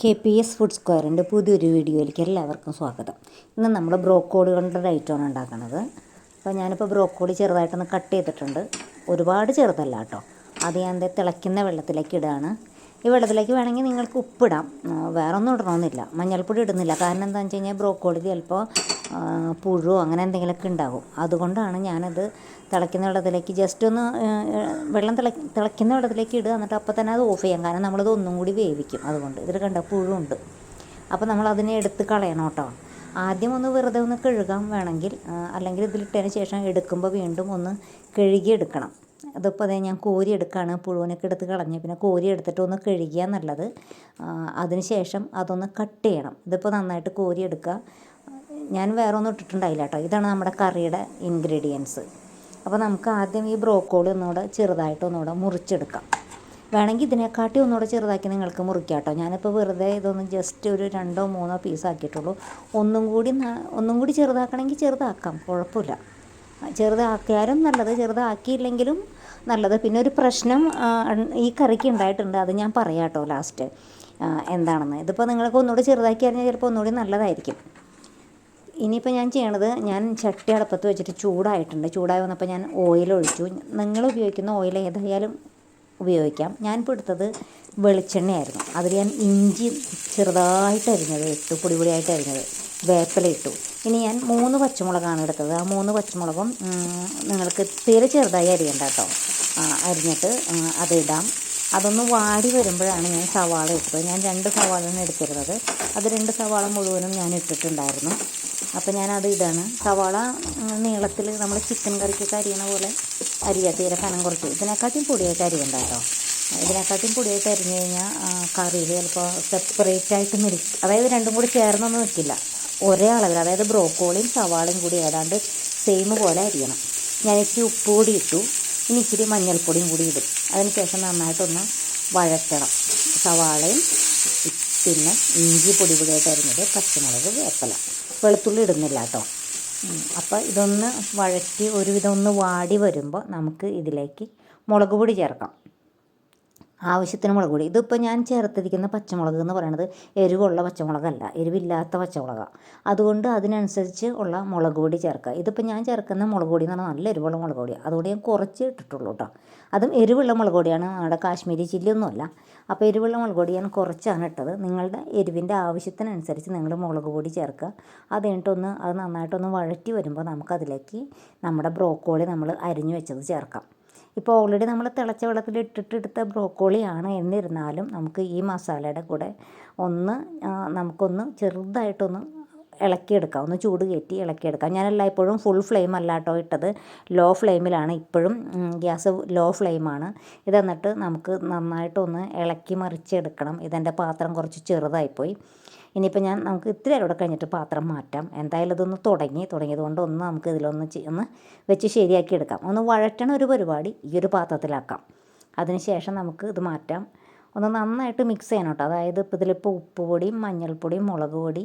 K P S food സ്ക്വയറിന്റെ പുതിയൊരു വീഡിയോയിലേക്ക് എല്ലാവർക്കും സ്വാഗതം. ഇന്ന് നമ്മൾ ബ്രോക്കോളികളുടെ ഐറ്റമാണ് ഉണ്ടാക്കുന്നത്. അപ്പോൾ ഞാനിപ്പോൾ ബ്രോക്കോളി ചെറുതായിട്ടൊന്ന് കട്ട് ചെയ്തിട്ടുണ്ട്. ഒരുപാട് ചെറുതല്ല കേട്ടോ. അത് ഞാൻ തിളയ്ക്കുന്ന വെള്ളത്തിലേക്ക് ഇടുകയാണ് ഈ വെള്ളത്തിലേക്ക് വേണമെങ്കിൽ നിങ്ങൾക്ക് ഉപ്പിടാം. വേറെ ഒന്നും ഇടണമെന്നില്ല. മഞ്ഞൾപ്പൊടി ഇടുന്നില്ല. കാരണം എന്താണെന്ന് വെച്ച് കഴിഞ്ഞാൽ ബ്രോക്കോളി ചിലപ്പോൾ പുഴുവോ പുഴു അങ്ങനെ എന്തെങ്കിലുമൊക്കെ ഉണ്ടാകും. അതുകൊണ്ടാണ് ഞാനത് തിളയ്ക്കുന്ന വെള്ളത്തിലേക്ക് ജസ്റ്റ് ഒന്ന് വെള്ളം തിള തിളയ്ക്കുന്ന വെള്ളത്തിലേക്ക് ഇടുക. എന്നിട്ട് അപ്പോൾ തന്നെ അത് ഓഫ് ചെയ്യാം. കാരണം നമ്മളത് ഒന്നും കൂടി വേവിക്കും അതുകൊണ്ട്. ഇതിൽ കണ്ട പുഴുണ്ട് അപ്പോൾ നമ്മൾ അതിനെ എടുത്ത് കളയണം കേട്ടോ. ആദ്യം ഒന്ന് വെറുതെ ഒന്ന് കഴുകാൻ വേണമെങ്കിൽ അല്ലെങ്കിൽ ഇതിലിട്ടതിന് ശേഷം എടുക്കുമ്പോൾ വീണ്ടും ഒന്ന് കഴുകിയെടുക്കണം അതിപ്പോൾ അതേ ഞാൻ കോരി എടുക്കുകയാണ് പുഴുവിനൊക്കെ എടുത്ത് കളഞ്ഞ്. പിന്നെ കോരി എടുത്തിട്ട് ഒന്ന് കഴുകിയാൽ നല്ലത്. അതിന് ശേഷം അതൊന്ന് കട്ട് ചെയ്യണം. ഇതിപ്പോൾ നന്നായിട്ട് കോരി എടുക്കുക ഞാൻ വേറെ ഒന്നും ഇട്ടിട്ടുണ്ടായില്ല കേട്ടോ. ഇതാണ് നമ്മുടെ കറിയുടെ ഇൻഗ്രീഡിയൻസ് അപ്പോൾ നമുക്ക് ആദ്യം ഈ ബ്രോക്കോളി ഒന്നുകൂടെ ചെറുതായിട്ട് ഒന്നുകൂടെ മുറിച്ചെടുക്കാം. വേണമെങ്കിൽ ഇതിനെക്കാട്ടി ഒന്നുകൂടെ ചെറുതാക്കി നിങ്ങൾക്ക് മുറിക്കാം കേട്ടോ ഞാനിപ്പോൾ വെറുതെ ഇതൊന്ന് ജസ്റ്റ് ഒരു രണ്ടോ മൂന്നോ പീസ് ആക്കിയിട്ടുള്ളൂ. ഒന്നും കൂടി ഒന്നും കൂടി ചെറുതാക്കണമെങ്കിൽ ചെറുതാക്കാം. കുഴപ്പമില്ല. ചെറുതാക്കിയാലും നല്ലത്. ചെറുതാക്കിയില്ലെങ്കിലും നല്ലത്. പിന്നെ ഒരു പ്രശ്നം ഈ കറിക്ക് ഉണ്ടായിട്ടുണ്ട്. അത് ഞാൻ പറയാം കേട്ടോ ലാസ്റ്റ് എന്താണെന്ന്. ഇതിപ്പോൾ നിങ്ങൾക്ക് ഒന്നുകൂടി ചെറുതാക്കി അറിഞ്ഞാൽ ചിലപ്പോൾ ഒന്നുകൂടി നല്ലതായിരിക്കും. ഇനിയിപ്പോൾ ഞാൻ ചെയ്യണത് ഞാൻ ചട്ടി അടപ്പത്ത് വെച്ചിട്ട് ചൂടായിട്ടുണ്ട്. ചൂടായി വന്നപ്പോൾ ഞാൻ ഓയിൽ ഒഴിച്ചു. നിങ്ങൾ ഉപയോഗിക്കുന്ന ഓയിൽ ഏതായാലും ഉപയോഗിക്കാം. ഞാൻ ഞാനിപ്പോൾ എടുത്തത് വെളിച്ചെണ്ണയായിരുന്നു. അതിൽ ഞാൻ ഇഞ്ചി ചെറുതായിട്ട് അരിഞ്ഞത് ഇട്ടു പൊടി പൊടിയായിട്ട് അരിഞ്ഞത് വേപ്പില ഇട്ടു. ഇനി ഞാൻ മൂന്ന് പച്ചമുളകാണ് എടുത്തത്. ആ മൂന്ന് പച്ചമുളകും നിങ്ങൾക്ക് തീരെ ചെറുതായി അരിയണ്ട കേട്ടോ അരിഞ്ഞിട്ട് അതിടാം. അതൊന്ന് വാടി വരുമ്പോഴാണ് ഞാൻ സവാള ഇട്ടത്. ഞാൻ രണ്ട് സവാളയാണ് എടുത്തിരുന്നത്. അത് രണ്ട് സവാള മുഴുവനും ഞാൻ ഇട്ടിട്ടുണ്ടായിരുന്നു. അപ്പോൾ ഞാനത് ഇടാണ് സവാള നീളത്തിൽ നമ്മൾ ചിക്കൻ കറിക്കൊക്കെ അരിയണ പോലെ അരിയ തീരെ കനം കുറച്ച്. ഇതിനെക്കാട്ടിയും പൊടിയായിട്ട് അരിയണ്ട കേട്ടോ. ഇതിനെക്കാട്ടിയും പൊടിയായിട്ട് അരിഞ്ഞു കഴിഞ്ഞാൽ കറിയിൽ ചിലപ്പോൾ സെപ്പറേറ്റ് ആയിട്ട് നിൽക്കും അതായത് രണ്ടും കൂടി ചേർന്നൊന്നും നിൽക്കില്ല. ഒരേ അളവിൽ അതായത് ബ്രോക്കോളിയും സവാളയും കൂടി ഏതാണ്ട് സെയിം പോലെ അരിയണം. ഞാൻ ഇച്ചിരി ഉപ്പ് കൂടി ഇട്ടു. ഇനി ഇച്ചിരി മഞ്ഞൾപ്പൊടിയും കൂടി ഇടും. അതിന് ശേഷം നന്നായിട്ടൊന്ന് വഴറ്റണം. സവാളയും പിന്നെ ഇഞ്ചി പൊടി പൊടിയായിട്ട് അരിഞ്ഞത് പച്ചമുളക് വേപ്പല. വെളുത്തുള്ളി ഇടുന്നില്ല കേട്ടോ. അപ്പോൾ ഇതൊന്ന് വഴറ്റി ഒരുവിധം ഒന്ന് വാടി വരുമ്പോൾ നമുക്ക് ഇതിലേക്ക് മുളക് പൊടി ചേർക്കാം. ആവശ്യത്തിന് മുളക് പൊടി. ഇതിപ്പോൾ ഞാൻ ചേർത്തിരിക്കുന്ന പച്ചമുളക് എന്ന് പറയുന്നത് എരിവുള്ള പച്ചമുളകല്ല എരിവില്ലാത്ത പച്ചമുളകാണ് അതുകൊണ്ട് അതിനനുസരിച്ച് ഉള്ള മുളക് പൊടി ചേർക്കുക. ഇതിപ്പോൾ ഞാൻ ചേർക്കുന്ന മുളക് പൊടി എന്ന് പറഞ്ഞാൽ നല്ല എരിവുള്ള മുളക് പൊടിയാണ് അതുകൊണ്ട് ഞാൻ കുറച്ച് ഇട്ടിട്ടുള്ളൂ കേട്ടോ അതും എരിവുള്ള മുളക് പൊടിയാണ്. നമ്മുടെ കാശ്മീരി ചില്ലിയൊന്നുമല്ല. അപ്പോൾ എരിവുള്ള മുളക് പൊടി ഞാൻ കുറച്ചാണ് ഇട്ടത്. നിങ്ങളുടെ എരിവിന്റെ ആവശ്യത്തിനനുസരിച്ച് നിങ്ങൾ മുളക് പൊടി ചേർക്കുക. അത് കഴിഞ്ഞിട്ടൊന്ന് അത് നന്നായിട്ടൊന്ന് വഴറ്റി വരുമ്പോൾ നമുക്കതിലേക്ക് നമ്മുടെ ബ്രോക്കോളി നമ്മൾ അരിഞ്ഞു വെച്ചത് ചേർക്കാം. ഇപ്പോൾ ഓൾറെഡി നമ്മൾ തിളച്ച വെള്ളത്തിൽ ഇട്ടിട്ട് എടുത്ത ബ്രോക്കോളിയാണ് എന്നിരുന്നാലും നമുക്ക് ഈ മസാലയുടെ കൂടെ ഒന്ന് നമുക്കൊന്ന് ചെറുതായിട്ടൊന്ന് ഇളക്കിയെടുക്കാം. ഒന്ന് ചൂട് കയറ്റി ഇളക്കിയെടുക്കാം. ഞാൻ എല്ലായ്പ്പോഴും ഫുൾ ഫ്ലെയിം അല്ല കേട്ടോ ഇട്ടത്. ലോ ഫ്ലെയിമിലാണ് ഇപ്പോഴും. ഗ്യാസ് ലോ ഫ്ലെയിമാണ് ഇത് എന്നിട്ട് നമുക്ക് നന്നായിട്ടൊന്ന് ഇളക്കി മറിച്ചെടുക്കണം. ഇതെന്റെ പാത്രം കുറച്ച് ചെറുതായിപ്പോയി. ഇനിയിപ്പോൾ ഞാൻ നമുക്ക് ഇത്തിരി അവിടെ കഴിഞ്ഞിട്ട് പാത്രം മാറ്റാം. എന്തായാലും ഇതൊന്ന് തുടങ്ങി. തുടങ്ങിയതുകൊണ്ട് ഒന്ന് നമുക്ക് ഇതിലൊന്ന് ഒന്ന് വെച്ച് ശരിയാക്കി എടുക്കാം ഒന്ന് വഴറ്റണ ഒരു പരിപാടി ഈ ഒരു പാത്രത്തിലാക്കാം. അതിന് ശേഷം നമുക്ക് ഇത് മാറ്റാം. ഒന്ന് നന്നായിട്ട് മിക്സ് ചെയ്യണം കേട്ടോ. അതായത് ഇപ്പോൾ ഇതിലിപ്പോൾ ഉപ്പ് പൊടിയും മഞ്ഞൾപ്പൊടിയും മുളക് പൊടി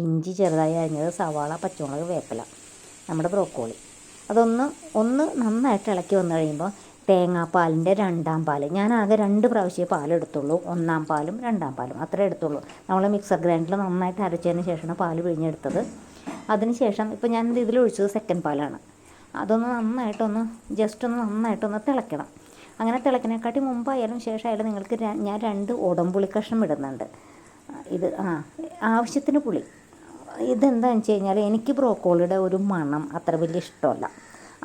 ഇഞ്ചി ചെറുതായി അരിഞ്ഞത് സവാള പച്ചമുളക് വേപ്പില നമ്മുടെ ബ്രോക്കോളി. അതൊന്ന് ഒന്ന് നന്നായിട്ട് ഇളക്കി വന്നു കഴിയുമ്പോൾ തേങ്ങാപ്പാലിന്റെ രണ്ടാം പാൽ ഞാൻ ആകെ രണ്ട് പ്രാവശ്യമേ പാലെടുത്തുള്ളൂ. ഒന്നാം പാലും രണ്ടാം പാലും അത്രേ എടുത്തുള്ളൂ. നമ്മൾ മിക്സർ ഗ്രൈൻഡിൽ നന്നായിട്ട് അരച്ചതിന് ശേഷമാണ് പാൽ പിഴിഞ്ഞെടുത്തത്. അതിന് ശേഷം ഇപ്പോൾ ഞാൻ ഇതിലൊഴിച്ചത് സെക്കൻഡ് പാലാണ്. അതൊന്ന് നന്നായിട്ടൊന്ന് ജസ്റ്റ് ഒന്ന് നന്നായിട്ടൊന്ന് തിളയ്ക്കണം. അങ്ങനെ തിളക്കിനെക്കാട്ടി മുമ്പായാലും ശേഷമായാലും നിങ്ങൾക്ക് ഞാൻ രണ്ട് ഉടമ്പുളി കഷ്ണം ഇടുന്നുണ്ട്. ഇത് ആ ആവശ്യത്തിന് പുളി. ഇതെന്താണെന്ന് വെച്ച് കഴിഞ്ഞാൽ എനിക്ക് ബ്രോക്കോളിയുടെ ഒരു മണം അത്ര വലിയ ഇഷ്ടമല്ല.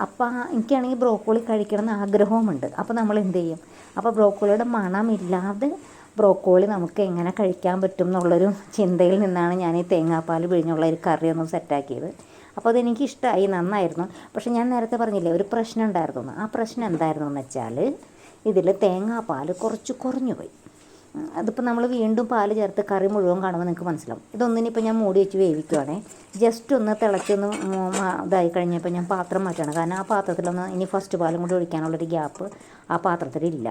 അപ്പോൾ എനിക്കാണെങ്കിൽ ബ്രോക്കോളി കഴിക്കണം എന്ന് ആഗ്രഹവുമുണ്ട്. അപ്പോൾ നമ്മൾ എന്ത് ചെയ്യും അപ്പോൾ ബ്രോക്കോളിയുടെ മണമില്ലാതെ ബ്രോക്കോളി നമുക്ക് എങ്ങനെ കഴിക്കാൻ പറ്റും എന്നുള്ളൊരു ചിന്തയിൽ നിന്നാണ് ഞാൻ ഈ തേങ്ങാപ്പാൽ പിഴിഞ്ഞുള്ള ഒരു കറി ഒന്ന് സെറ്റാക്കിയത്. അപ്പോൾ അതെനിക്ക് ഇഷ്ടമായി നന്നായിരുന്നു. പക്ഷേ ഞാൻ നേരത്തെ പറഞ്ഞില്ലേ ഒരു പ്രശ്നം ഉണ്ടായിരുന്നു. ആ പ്രശ്നം എന്തായിരുന്നു എന്ന് വെച്ചാൽ ഇതിൽ തേങ്ങാപ്പാൽ കുറച്ച് കുറഞ്ഞു പോയി അതിപ്പോൾ നമ്മൾ വീണ്ടും പാൽ ചേർത്ത് കറി മുഴുവൻ കാണുമ്പോൾ നിങ്ങൾക്ക് മനസ്സിലാവും. ഇതൊന്നിനിപ്പോൾ ഞാൻ മൂടി വെച്ച് വേവിക്കുവാണേ. ജസ്റ്റ് ഒന്ന് തിളച്ചൊന്ന് ഇതായി കഴിഞ്ഞപ്പോൾ ഞാൻ പാത്രം മാറ്റണം കാരണം ആ പാത്രത്തിലൊന്ന് ഇനി ഫസ്റ്റ് പാലും കൂടി ഒഴിക്കാനുള്ളൊരു ഗ്യാപ്പ് ആ പാത്രത്തിലില്ല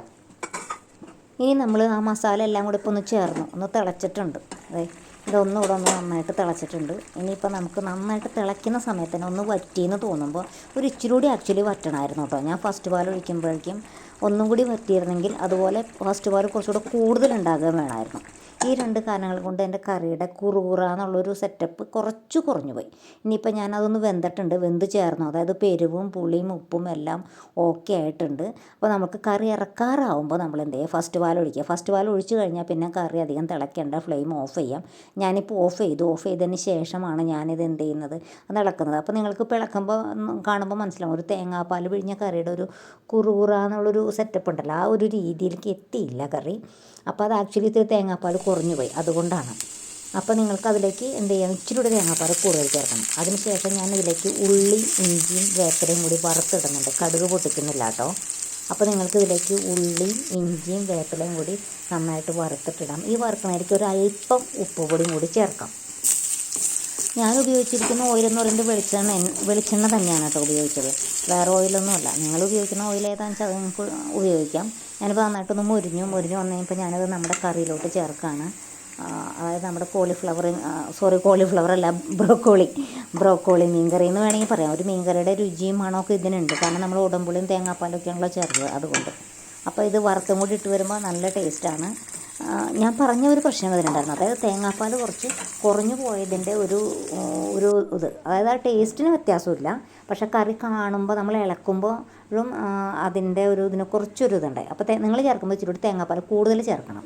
ഇനി നമ്മൾ ആ മസാല എല്ലാം കൂടി ഇപ്പോൾ ഒന്ന് ചേർന്നു. ഒന്ന് തിളച്ചിട്ടുണ്ട്. അതെ. ഇതൊന്നും ഇവിടെ ഒന്ന് നന്നായിട്ട് തിളച്ചിട്ടുണ്ട്. ഇനിയിപ്പോൾ നമുക്ക് നന്നായിട്ട് തിളയ്ക്കുന്ന സമയത്ത് തന്നെ ഒന്ന് വറ്റിയെന്ന് തോന്നുമ്പോൾ ഒരു ഇച്ചിരി കൂടി ആക്ച്വലി വറ്റണമായിരുന്നു കേട്ടോ ഞാൻ ഫസ്റ്റ് പാൽ ഒഴിക്കുമ്പോഴേക്കും ഒന്നും കൂടി പറ്റിയിരുന്നെങ്കിൽ അതുപോലെ ഫസ്റ്റ് പാൽ കുറച്ചുകൂടെ കൂടുതൽ ഉണ്ടാകാൻ വേണമായിരുന്നു. ഈ രണ്ട് കാരണങ്ങൾ കൊണ്ട് എന്റെ കറിയുടെ കുറുകുറ എന്നുള്ളൊരു സെറ്റപ്പ് കുറച്ച് കുറഞ്ഞു പോയി. ഇനിയിപ്പോൾ ഞാനതൊന്ന് വെന്തിട്ടുണ്ട്. വെന്ത് ചേർന്നു. അതായത് പെരുവും പുളിയും ഉപ്പും എല്ലാം ഓക്കെ ആയിട്ടുണ്ട്. അപ്പോൾ നമുക്ക് കറി ഇറക്കാറാവുമ്പോൾ നമ്മൾ എന്ത് ചെയ്യുക? ഫസ്റ്റ് പാൽ ഒഴിക്കുക. ഫസ്റ്റ് പാൽ ഒഴിച്ചു കഴിഞ്ഞാൽ പിന്നെ കറി അധികം തിളയ്ക്കേണ്ട ഫ്ലെയിം ഓഫ് ചെയ്യാം. ഞാനിപ്പോൾ ഓഫ് ചെയ്തു. ഓഫ് ചെയ്തതിന് ശേഷമാണ് ഞാനിത് എന്ത് ചെയ്യുന്നത്? തിളക്കുന്നത് അപ്പോൾ നിങ്ങൾക്ക് ഇപ്പോൾ ഇളക്കുമ്പോൾ കാണുമ്പോൾ മനസ്സിലാവും. ഒരു തേങ്ങാപ്പാൽ പിഴിഞ്ഞ കറിയുടെ ഒരു കുറുകുറ എന്നുള്ളൊരു സെറ്റപ്പ് ഉണ്ടല്ലോ. ആ ഒരു രീതിയിലേക്ക് എത്തിയില്ല കറി. അപ്പോൾ അത് ആക്ച്വലി ഇത്തിരി തേങ്ങാപ്പാൽ കുറഞ്ഞു പോയി അതുകൊണ്ടാണ്. അപ്പോൾ നിങ്ങൾക്ക് അതിലേക്ക് എന്ത് ചെയ്യാം? ഇച്ചിരി കൂടി തേങ്ങാപ്പാൽ കൂടുതൽ ചേർക്കണം. അതിനുശേഷം ഞാൻ ഇതിലേക്ക് ഉള്ളി ഇഞ്ചിയും വേപ്പിലയും കൂടി വറുത്തിടുന്നുണ്ട്. കടുക് പൊട്ടിക്കുന്നില്ല കേട്ടോ. അപ്പോൾ നിങ്ങൾക്ക് ഇതിലേക്ക് ഉള്ളിയും ഇഞ്ചിയും വേപ്പിലയും കൂടി നന്നായിട്ട് വറുത്തിട്ടിടാം. ഈ വറുക്കുന്നതിലേക്ക് ഒരു അല്പം ഉപ്പ് പൊടിയും കൂടി ചേർക്കാം. ഞാൻ ഉപയോഗിച്ചിരിക്കുന്ന ഓയിൽ എന്ന് പറയുന്നത് വെളിച്ചെണ്ണ വെളിച്ചെണ്ണ തന്നെയാണ് കേട്ടോ ഉപയോഗിച്ചത്. വേറെ ഓയിലൊന്നുമല്ല നിങ്ങൾ ഉപയോഗിക്കുന്ന ഓയിൽ ഏതാണെന്ന് വെച്ചാൽ നിങ്ങൾക്ക് ഉപയോഗിക്കാം. ഞാനിപ്പോൾ നന്നായിട്ടൊന്ന് മുരിഞ്ഞു മുരിഞ്ഞു വന്നു കഴിഞ്ഞപ്പോൾ ഞാനത് നമ്മുടെ കറിയിലോട്ട് ചേർക്കുകയാണ് അതായത് നമ്മുടെ കോളിഫ്ലവർ സോറി കോളിഫ്ലവർ അല്ല ബ്രോക്കോളി ബ്രോക്കോളി മീൻകറി എന്ന് വേണമെങ്കിൽ പറയാം. ഒരു മീൻകറിയുടെ രുചിയും മണമൊക്കെ ഇതിനുണ്ട്. കാരണം നമ്മൾ ഉടമ്പുളിയും തേങ്ങാപ്പാലൊക്കെയാണല്ലോ ചേർത്തത് അതുകൊണ്ട്. അപ്പോൾ ഇത് വറുത്തും കൂടി ഇട്ട് വരുമ്പോൾ നല്ല ടേസ്റ്റാണ് ഞാൻ പറഞ്ഞ ഒരു പ്രശ്നം വരുന്നുണ്ടായിരുന്നു അതായത് തേങ്ങാപ്പാൽ കുറച്ച് കുറഞ്ഞു പോയതിന്റെ ഒരു ഒരു ഇത്. അതായത് ആ ടേസ്റ്റിന് വ്യത്യാസമില്ല. പക്ഷേ കറി കാണുമ്പോൾ നമ്മൾ ഇളക്കുമ്പോഴും അതിന്റെ ഒരു ഇതിന് കുറച്ചൊരു ഇതുണ്ടായി അപ്പോൾ നിങ്ങൾ ചേർക്കുമ്പോൾ ഇച്ചിരി തേങ്ങാപ്പാൽ കൂടുതൽ ചേർക്കണം.